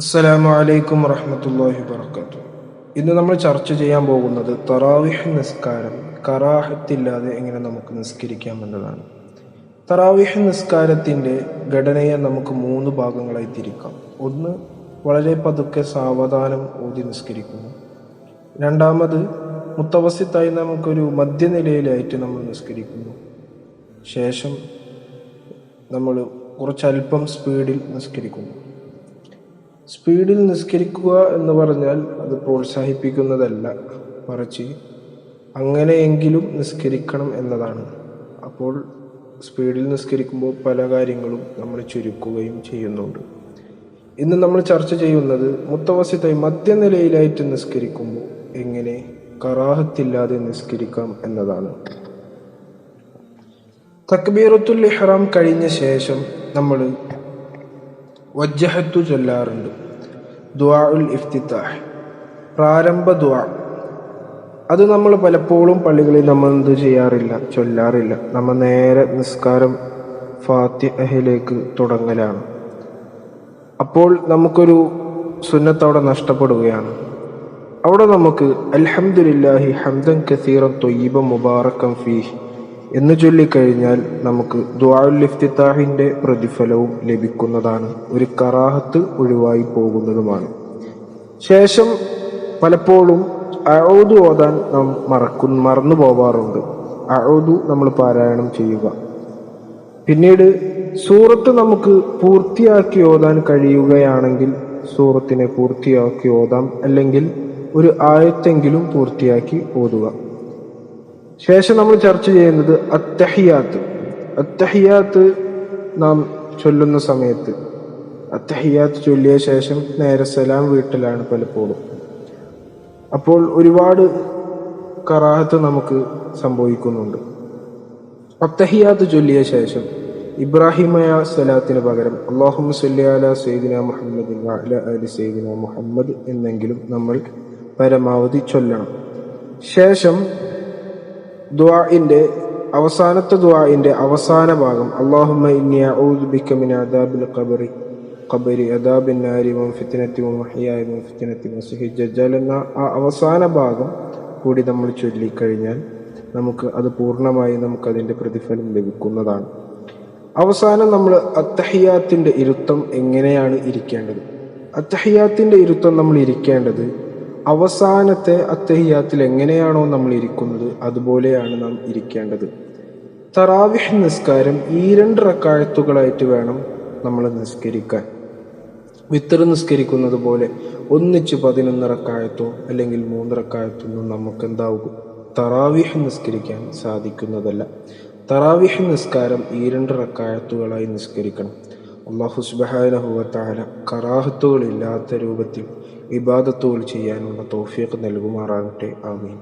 അസ്സലാമു അലൈക്കും വറഹമത്തല്ലാഹി വബറകാത്തു ഇന്ന് നമ്മൾ ചർച്ച ചെയ്യാൻ പോകുന്നത് തറാവിഹ് നിസ്കാരം കറാഹത്തില്ലാതെ എങ്ങനെ നമുക്ക് നിസ്കരിക്കാം എന്നതാണ്. തറാവിഹ് നിസ്കാരത്തിന്റെ ഘടനയെ നമുക്ക് മൂന്ന് ഭാഗങ്ങളായി തിരിക്കാം. ഒന്ന് വളരെ പതുക്കെ സാവധാനം ഊതി നിസ്കരിക്കുന്നു. രണ്ടാമത് മുത്തവസിത്തായി നമുക്കൊരു മധ്യനിലയിലായിട്ട് നമ്മൾ നിസ്കരിക്കുന്നു. ശേഷം നമ്മൾ കുറച്ചല്പം സ്പീഡിൽ നിസ്കരിക്കുന്നു. സ്പീഡിൽ നിസ്കരിക്കുക എന്ന് പറഞ്ഞാൽ അത് പ്രോത്സാഹിപ്പിക്കുന്നതല്ല. മറിച്ച് അങ്ങനെയെങ്കിലും നിസ്കരിക്കണം എന്നതാണ്. അപ്പോൾ സ്പീഡിൽ നിസ്കരിക്കുമ്പോൾ പല കാര്യങ്ങളും നമ്മൾ ചുരുക്കുകയും ചെയ്യുന്നുണ്ട്. ഇന്ന് നമ്മൾ ചർച്ച ചെയ്യുന്നത് മുത്തവസിതായി മധ്യനിലയിലായിട്ട് നിസ്കരിക്കുമ്പോൾ എങ്ങനെ കറാഹത്തില്ലാതെ നിസ്കരിക്കാം എന്നതാണ്. തക്ബീറത്തുൽ ഇഹ്റാം കഴിഞ്ഞ ശേഷം നമ്മൾ വജ്ജഹത്തു ചൊല്ലാറുണ്ട്. ദുആഉൽ ഇഫ്തിത്താഹ്. പ്രാരംഭ ദുആ. അത് നമ്മൾ പലപ്പോഴും പള്ളികളിൽ നമ്മൾ എന്ത് ചെയ്യാറില്ല ചൊല്ലാറില്ല. നമ്മൾ നേരെ നിസ്കാരം ഫാത്തിഹയിലേക്ക് തുടങ്ങലാണ്. അപ്പോൾ നമുക്കൊരു സുന്നത്ത് അവിടെ നഷ്ടപ്പെടുകയാണ്. അവിടെ നമുക്ക് അൽഹംദുലില്ലാഹി ഹംദൻ കസീറൻ തൊയ്യബ മുബാറക്കം ഫീഹ് എന്ന് ചൊല്ലിക്കഴിഞ്ഞാൽ നമുക്ക് ദുആഉൽ ഇഫ്തിത്താഹിന്റെ പ്രതിഫലവും ലഭിക്കുന്നതാണ്. ഒരു കറാഹത്ത് ഒഴിവായി പോകുന്നതുമാണ്. ശേഷം പലപ്പോഴും അഴുതു ഓതാൻ നാം മറക്കു മറന്നു പോവാറുണ്ട്. അഴുതു നമ്മൾ പാരായണം ചെയ്യുക. പിന്നീട് സൂറത്ത് നമുക്ക് പൂർത്തിയാക്കി ഓതാൻ കഴിയുകയാണെങ്കിൽ സൂറത്തിനെ പൂർത്തിയാക്കി ഓതാം. അല്ലെങ്കിൽ ഒരു ആയത്തെങ്കിലും പൂർത്തിയാക്കി ഓതുക. ശേഷം നമ്മൾ ചർച്ച ചെയ്യുന്നത് അത്തഹിയാത്ത്. അത്തഹിയാത്ത് നാം ചൊല്ലുന്ന സമയത്ത്. അത്തഹിയാത്ത് ചൊല്ലിയ ശേഷം നേരെ സലാം വീട്ടിലാണ് പലപ്പോഴും. അപ്പോൾ ഒരുപാട് കറാഹത്ത് നമുക്ക് സംഭവിക്കുന്നുണ്ട്. അത്തഹിയാത്ത് ചൊല്ലിയ ശേഷം ഇബ്രാഹിമയ സലാത്തിന് പകരം അള്ളാഹു സല്ലാല സൈദിന മുഹമ്മദ് അലി സൈദിന മുഹമ്മദ് എന്നെങ്കിലും നമ്മൾ പരമാവധി ചൊല്ലണം. ശേഷം ദുആഇന്റെ അവസാനത്തെ ദുആഇന്റെ അവസാന ഭാഗം. ഖബറി ഖബരി. എന്ന ആ അവസാന ഭാഗം കൂടി നമ്മൾ ചൊല്ലിക്കഴിഞ്ഞാൽ നമുക്ക് അത് പൂർണമായി നമുക്ക് അതിന്റെ പ്രതിഫലം ലഭിക്കുന്നതാണ്. അവസാനം നമ്മൾ അത്തഹിയാത്തിന്റെ ഇരുത്തം എങ്ങനെയാണ് ഇരിക്കേണ്ടത്? അത്തഹിയാത്തിന്റെ ഇരുത്തം നമ്മൾ ഇരിക്കേണ്ടത് അവസാനത്തെ അത്തഹിയാത്തിൽ എങ്ങനെയാണോ നമ്മൾ ഇരിക്കുന്നത് അതുപോലെയാണ് നാം ഇരിക്കേണ്ടത്. തറാവിഹ് നിസ്കാരം ഈ രണ്ട് റക്കായത്തുകളായിട്ട് വേണം നമ്മൾ നിസ്കരിക്കാൻ. വിത്തർ നിസ്കരിക്കുന്നത് പോലെ ഒന്നിച്ച് പതിനൊന്ന് റക്കായത്തോ അല്ലെങ്കിൽ മൂന്ന് റക്കായത്തോ നമുക്ക് എന്താവും തറാവിഹ് നിസ്കരിക്കാൻ സാധിക്കുന്നതല്ല. തറാവിഹ് നിസ്കാരം ഈ രണ്ട് റക്കായത്തുകളായി നിസ്കരിക്കണം. അള്ളാഹു സുബഹാനഹുവത്താല കറാഹത്തുകളില്ലാത്ത രൂപത്തിൽ ഇബാദത്തുകൾ ചെയ്യാനുള്ള തോഫിയൊക്കെ നൽകുമാറാകട്ടെ. ആമീൻ.